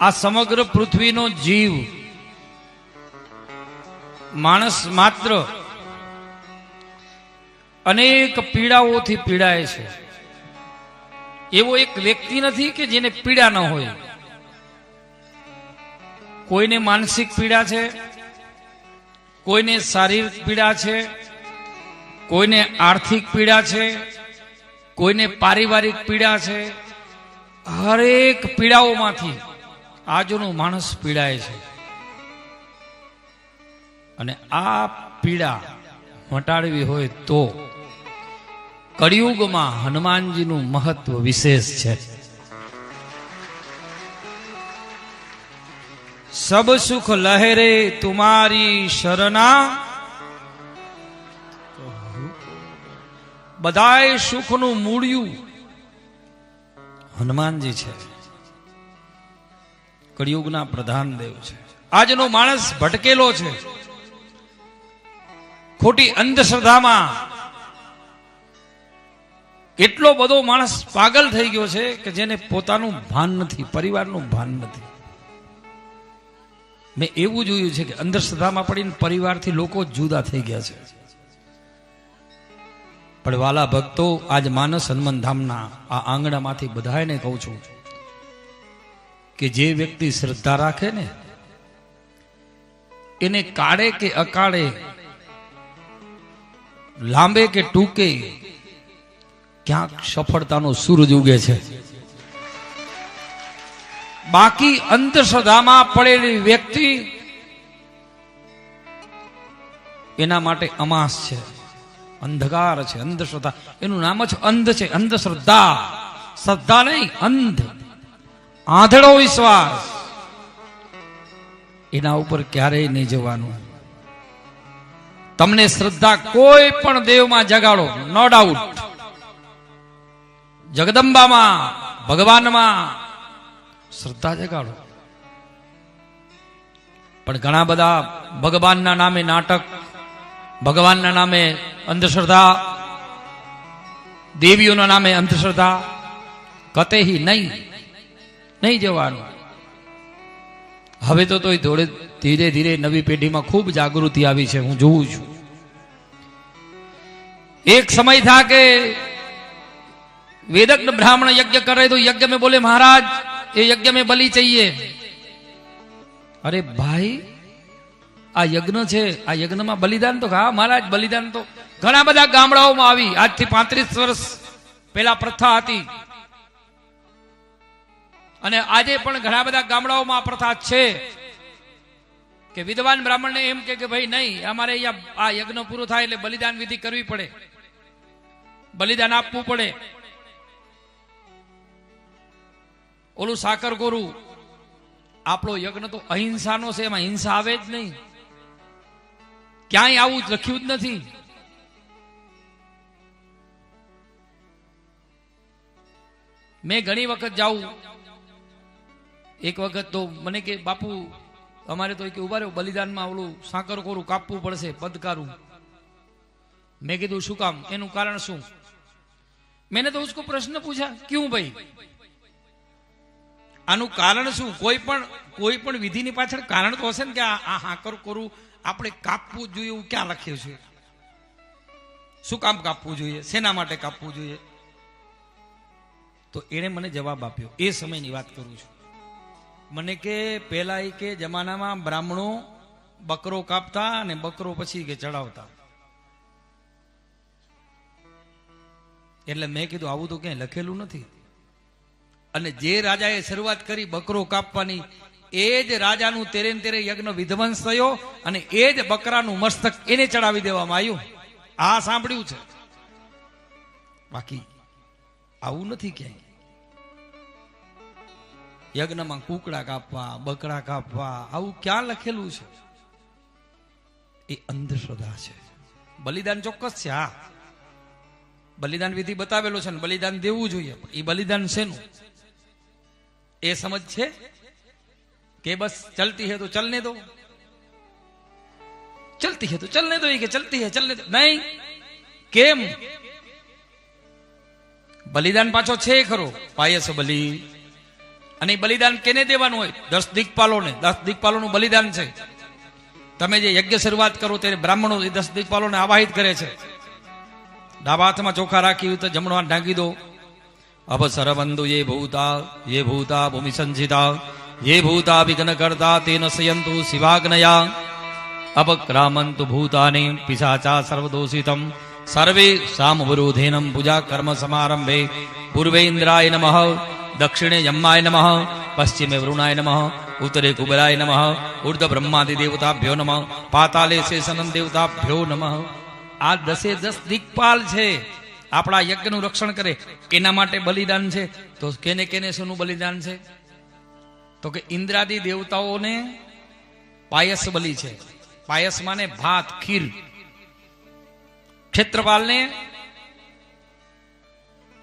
આ સમગ્ર પૃથ્વીનો જીવ માણસ માત્ર અનેક પીડાઓથી પીડાય છે. એવો એક વ્યક્તિ નથી કે જેને પીડા ન હોય. કોઈને માનસિક પીડા છે, કોઈને શારીરિક પીડા છે, કોઈને આર્થિક પીડા છે, કોઈને પારિવારિક પીડા છે. હરેક પીડાઓમાંથી આજનો માણસ પીડાય છે. અને આ પીડા મટાડવી હોય તો કળિયુગમાં હનુમાનજીનું મહત્વ વિશેષ છે. સબ સુખ લહેરે તુમારી શરણા. બધાય સુખનું મૂળિયું હનુમાનજી છે. કળિયુગના પ્રધાન દેવ છે. આજનો માણસ ભટકેલો છે. ખોટી અંધશ્રદ્ધામાં એટલો બધો માણસ પાગલ થઈ ગયો છે કે જેને પોતાનું ભાન નથી, પરિવારનું ભાન નથી. મેં એવું જોયું છે કે અંધશ્રદ્ધામાં પડીને પરિવારથી લોકો જુદા થઈ ગયા છે. પણ વાલા ભક્તો, આજ માનસ હનુમાન ધામના આ આંગણામાંથી બધાને કહું છું કે જે વ્યક્તિ શ્રદ્ધા રાખે ને, એને કાળે કે અકાળે, લાંબે કે ટૂંકે, ક્યાંક સફળતાનો સૂરજ ઉગે છે. બાકી અંધશ્રદ્ધામાં પડેલી વ્યક્તિ એના માટે અમાસ છે, અંધકાર છે, અંધશ્રદ્ધા. એનું નામ જ અંધ છે, અંધશ્રદ્ધા. શ્રદ્ધા નહીં, અંધ. આંધળો વિશ્વાસ. એના ઉપર ક્યારેય નહીં જવાનું. તમને શ્રદ્ધા કોઈ પણ દેવમાં જગાડો નો ડાઉટ જગદંબામાં, ભગવાનમાં શ્રદ્ધા જગાડો. પણ ઘણા બધા ભગવાનના નામે નાટક, ભગવાનના નામે અંધશ્રદ્ધા, દેવીઓના નામે અંધશ્રદ્ધા કતેહી નહીં. નહીં જવાનું. હવે તો તોય થોડે ધીરે ધીરે નવી પેઢીમાં ખૂબ જાગૃતિ આવી છે, હું જોઉં છું. એક સમય થા કે વેદક બ્રાહ્મણ યજ્ઞ કરે તો યજ્ઞ મેં બોલે, મહારાજ, એ યજ્ઞ મેં બલી ચાહીએ અરે ભાઈ, આ યજ્ઞ છે, આ યજ્ઞમાં બલિદાન તો હા, મહારાજ, બલિદાન તો ઘણા બધા ગામડાઓમાં આવી. આજથી પાંત્રીસ વર્ષ પહેલા પ્રથા હતી. અને આજે પણ ઘણા બધા ગામડાઓમાં આ પ્રથા છે કે વિદ્વાન બ્રાહ્મણને એમ કે કે ભાઈ નહીં, અમારે અહીંયા આ યજ્ઞ પૂરો થાય એટલે બલિદાન વિધિ કરવી પડે. બલિદાન આપવું પડે. ઓલું સાકર ગોરુ, આપણો યજ્ઞ તો અહિંસાનો છે, એમાં હિંસા આવે જ નહીં. ક્યાંય આવું લખ્યું જ નથી. મેં ઘણી વખત જાઉં એક વખત તો મને કે, બાપુ, અમારે તો કે ઊભા રહ્યો બલિદાનમાં ઓલું સાંકરકોરું કાપવું પડશે, પદકારું. મેં કીધું, શું કામ? એનું કારણ શું? મેને તો ઉસકો પ્રશ્ન પૂછ્યા, ક્યું ભાઈ? આનું કારણ શું? કોઈ પણ કોઈ પણ વિધિની પાછળ કારણ તો હશે ને કે આ હાંકર કોરું આપણે કાપવું જોઈએ એવું ક્યાં લખ્યું છે? શું કામ કાપવું જોઈએ? શેના માટે કાપવું જોઈએ? તો એણે મને જવાબ આપ્યો. એ સમયની વાત કરું છું. મને કે પહેલા એ કે જમાનામાં બ્રાહ્મણો બકરો કાપતા અને બકરો પછી કે ચડાવતા. એટલે મેં કીધું, આવું તો ક્યાંય લખેલું નથી. અને જે રાજાએ શરૂઆત કરી બકરો કાપવાની, એ જ રાજાનું તેરે તેરે યજ્ઞ વિધ્વંસ થયો અને એ જ બકરાનું મસ્તક એને ચડાવી દેવામાં આવ્યું. આ સાંભળ્યું છે. બાકી આવું નથી ક્યાંય. યજ્ઞમાં કુકડા કાપવા, બકરા કાપવા, આવું ક્યાં લખેલું છે? એ અંધશ્રદ્ધા છે. બલિદાન ચોક્કસ છે, હા. બલિદાન વિધિ બતાવેલો છે ને, બલિદાન દેવું જોઈએ. એ બલિદાન શેનું? એ સમજ છે? કે બસ ચલતી હે તો ચલને દો. ચલતી હે તો ચલને દો કે ચલતી હે ચલને દો. નહીં. કેમ? બલિદાન પાછો છે ખરો. પાયસ બલી. અને બલિદાન કેને દેવાનું હોય? દસ દિક્પાલોને. દસ દિક્પાલોનું બલિદાન છે. તમે જે યજ્ઞ શરૂઆત કરો ત્યારે બ્રાહ્મણો એ દસ દિગ્પાલોને આવાહિત કરે છે. ડાબા હાથમાં ચોખા રાખી તો જમણો હાથ ઢાંકી દો. અપસરબંધુ યે ભૂતા યે ભૂતા ભૂમિ સંજિતા. યે ભૂતા વિઘ્ન કરતા તેન સયંતુ શિવાગ્નયા. અપક્રામંતુ ભૂતાને પિશાચા સર્વદોષિતમ. સર્વે સામવરોધેનમ પૂજા કર્મ સમારંભે. પૂર્વે ઇન્દ્રાય નમઃ. દક્ષિણે યમ્માય નમઃ પશ્ચિમે વરુણાય નમઃ ઉત્તરે કુબરાય નમઃ ઉર્ધ બ્રહ્માદિ દેવતાભ્યો નમઃ પાતાલે શેષનંદ દેવતાભ્યો નમઃ આ દસે દસ દિગપાલ છે આપણા યજ્ઞનું રક્ષણ કરે, કેના માટે બલિદાન છે? તો કેને કેને શેનું બલિદાન છે? તો કે ઇન્દ્રાદિ દેવતાઓને પાયસ બલિ છે. પાયસ માને ભાત, ખીર. ક્ષેત્રપાલને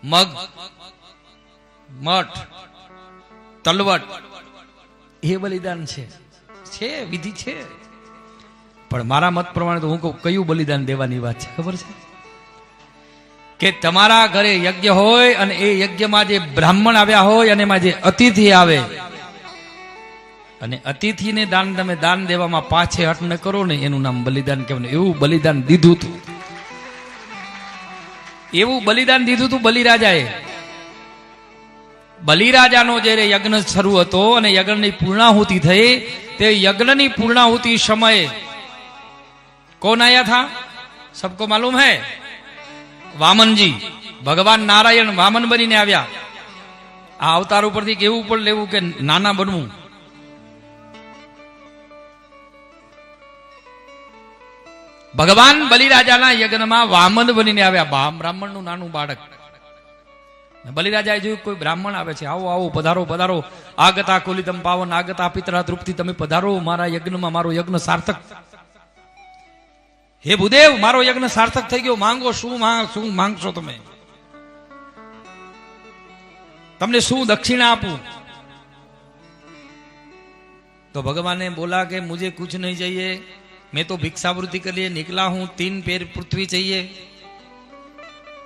મગ. મઠ, તલવટ. એ બલિદાન છે. છે, વિધિ છે. પણ મારા મત પ્રમાણે તો હું કયું બલિદાન દેવાની વાત છે? ખબર છે? કે તમારા ઘરે યજ્ઞ હોય અને એ યજ્ઞમાં જે બ્રાહ્મણ આવ્યા હોય અને એમાં જે અતિથિ આવે, અને અતિથિને દાન તમે દાન દેવામાં પાછે હટ ન કરો ને, એનું નામ બલિદાન કહેવાય. એવું બલિદાન દીધું હતું એવું બલિદાન દીધું હતું બલિરાજાએ. બલિરાજાનો જ્યારે યજ્ઞ શરૂ હતો અને યજ્ઞની પૂર્ણાહુતિ થઈ, તે યજ્ઞની પૂર્ણાહુતિ સમયે કોણ આયા થા? સબકો માલુમ હે? વામનજી, ભગવાન નારાયણ વામન બનીને આવ્યા. આ અવતાર ઉપરથી કેવું પણ લેવું કે નાના બનવું. ભગવાન બલિરાજાના યજ્ઞમાં વામન બનીને આવ્યા. બ્રાહ્મણનું નાનું બાળક. બલિરાજાએ જોયું કોઈ બ્રાહ્મણ આવે છે, આવો આવો, પધારો પધારો. આગતા કોલિતમ પાવન આગતા પિતરા તૃપ્તિ તમે પધારો, મારા યજ્ઞમાં મારો યજ્ઞ સાર્થક. હે ભૂદેવ, મારો યજ્ઞ સાર્થક થઈ ગયો, માંગો શું માંગ, શું માંગશો તમે? તમને શું દક્ષિણા આપું? તો ભગવાને બોલા કે મુજે કુછ નહીં જઈએ, મેં તો ભિક્ષાવૃત્તિ કરીએ નીકળા હું, તીન પેર પૃથ્વી જઈએ.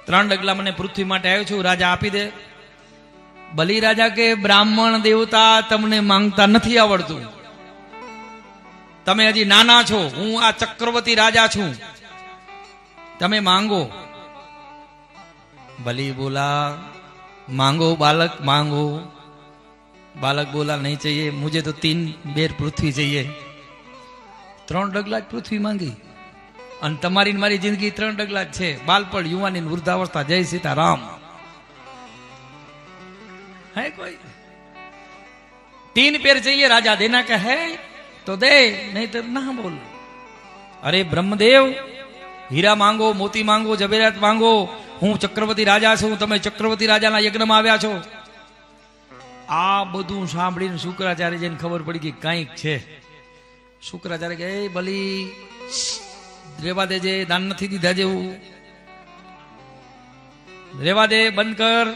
ત્રણ ડગલા મને પૃથ્વી માટે આવ્યો છું રાજા આપી દે બલિ રાજા કે બ્રાહ્મણ દેવતા તમને માંગતા નથી આવડતું તમે હજી નાના છો હું આ ચક્રવર્તી રાજા છું તમે માંગો બલી બોલા માંગો બાલક માંગો બાલક બોલા નહીં चाहिए मुझे तो तीन बेर पृथ्वी चाहिए ત્રણ ડગલા જ પૃથ્વી માંગી અને તમારી મારી જિંદગી ત્રણ ડગલા છે. બાલપણ યુવાની વૃદ્ધાવસ્થા. જય સીતારામ. હે કોઈ? તીન પેર જઈએ રાજા, દેના કહે તો દે, નહીં તો ના બોલ. અરે બ્રહ્મદેવ, હીરા માંગો, મોતી માંગો જવેરાત માંગો. હું ચક્રવર્તી રાજા છું, તમે ચક્રવર્તી રાજાના યજ્ઞમાં આવ્યા છો. આ બધું સાંભળીને શુક્રાચાર્ય જઈને ખબર પડી કે કંઈક છે. શુક્રાચાર્ય કે બલી રેવા દેજે દાન નથી દીધા જેવું. રેવા દે બંધ કર.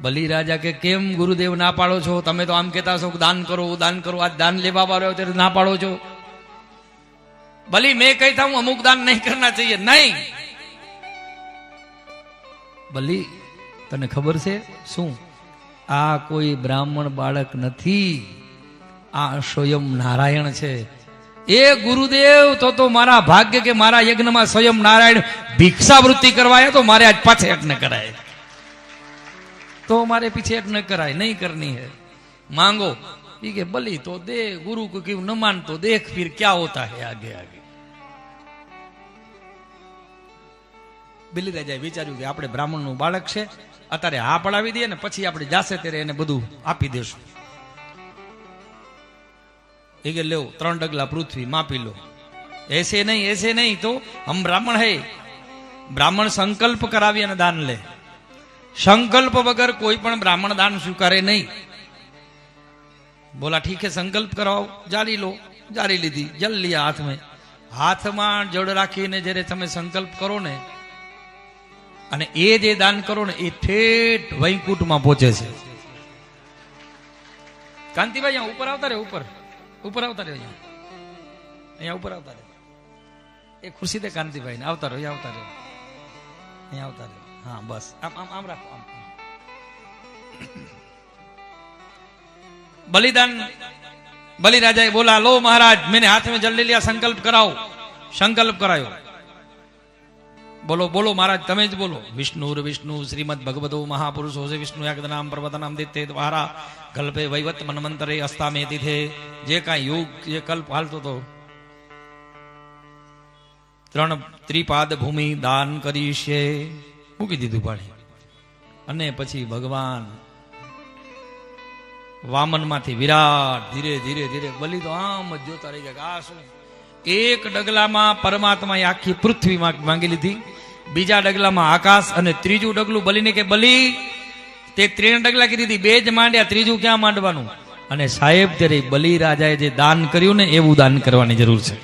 બલી રાજા કે કેમ ગુરુદેવ ના પાડો છો? તમે તો આમ કહેતા છો દાન કરો દાન કરો આ દાન લેવા વાળો ત્યારે ના પાડો છો. બલી મેં કહેતા હું અમુક દાન નહીં કરના ચાહીએ નહીં! બલી તને ખબર છે શું? આ કોઈ બ્રાહ્મણ બાળક નથી. આ સ્વયં નારાયણ છે. એ ગુરુદેવ, તો તો મારા ભાગ્ય કે મારા યજ્ઞમાં સ્વયં નારાયણ ભિક્ષાવૃત્તિ કરવાય તો મારે આજ પાછે યજ્ઞ કરાય. તો મારે પીછે યજ્ઞ કરાય, નહીં કરની હે. માંગો. એ કે બલી તો દે, ગુરુ કો કેવું, ન માન તો દેખ ફિર ક્યાં હોતા હે આગે આગે. બિલી રાજાએ વિચાર્યું કે આપણે બ્રાહ્મણનું બાળક છે, અત્યારે હા પડાવી દઈએ ને, પછી આપણે જાશે ત્યારે એને બધું આપી દેશું. એ કે લેવો, ત્રણ ડગલા પૃથ્વી, માપી લો. એસે નહીં એસે નહીં તો હમ બ્રાહ્મણ હે. બ્રાહ્મણ સંકલ્પ કરાવી અને દાન લે. સંકલ્પ વગર કોઈ પણ બ્રાહ્મણ દાન સ્વીકારે નહીં. બોલા, ઠીક હે, સંકલ્પ કરાવો જારી લો જારી લીધી, જલ લીયા હાથમાં. હાથમાં જળ રાખીને જ્યારે તમે સંકલ્પ કરો ને, અને એ જે દાન કરો ને, એ ઠેઠ વૈકુંઠમાં પહોંચે છે. કાંતિભાઈ ઉપર આવતા રે ઉપર. ઉપર આવતા રહ્યો અહીંયા અહીંયા ઉપર આવતા રહ્યો એ ખુરશીદે કાંતિભાઈને આવતા રહ્યો આવતા રહ્યો અહીંયા આવતા રહ્યો હા, બસ. આમ આમ આમ રાખો, આમ બલિદાન, બલિરાજાએ બોલા, લો મહારાજ, મેને હાથમાં જલ્દી લીયા, સંકલ્પ કરાવો. સંકલ્પ કરાયો. બોલો બોલો મહારાજ, તમે જ બોલો. વિષ્ણુર વિષ્ણુ, શ્રીમદ ભગવતો મહાપુરુષો છે વિષ્ણુ યજ્ઞનામ પર્વતનામ દિતે દ્વારા કલ્પે વૈવત, મનમંતરે અસ્તામે તિથે. જે કાંઈ યુગ, જે કલ્પ હાલતો હતો. ત્રણ ત્રિપાદ ભૂમિ દાન કરી છે મૂકી દીધું પાણી અને પછી ભગવાન વામનમાંથી વિરાટ ધીરે ધીરે ધીરે બલી તો આમ જ જોતા રહી ગયા આ શું? એક ડગલામાં પરમાત્માએ આખી પૃથ્વી માંગી લીધી. બીજા ડગલામાં આકાશ અને ત્રીજું ડગલું બલીને કે બલી? તે ત્રણ ડગલા કીધી હતી. બે જ માંડ્યા, ત્રીજું ક્યાં માંડવાનું? અને સાહેબ, ત્યારે બલી રાજાએ જે દાન કર્યું ને, એવું દાન કરવાની જરૂર છે.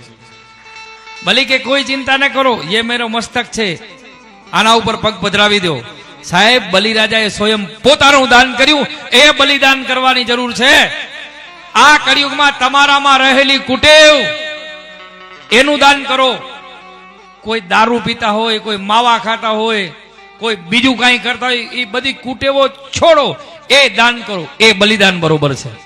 બલી કે કોઈ ચિંતા ન કરો, એ મેરો મસ્તક છે. આના ઉપર પગ પધરાવી દો. સાહેબ બલિરાજાએ સ્વયં પોતાનું દાન કર્યું. એ બલિદાન કરવાની જરૂર છે. આ કળિયુગમાં તમારામાં રહેલી કુટેવ એનું દાન કરો. કોઈ દારૂ પીતા હોય, કોઈ માવા ખાતા હોય, કોઈ બીજું કાંઈ કરતા હોય, એ બધી કુટેવો છોડો. એ દાન કરો. એ બલિદાન બરોબર છે.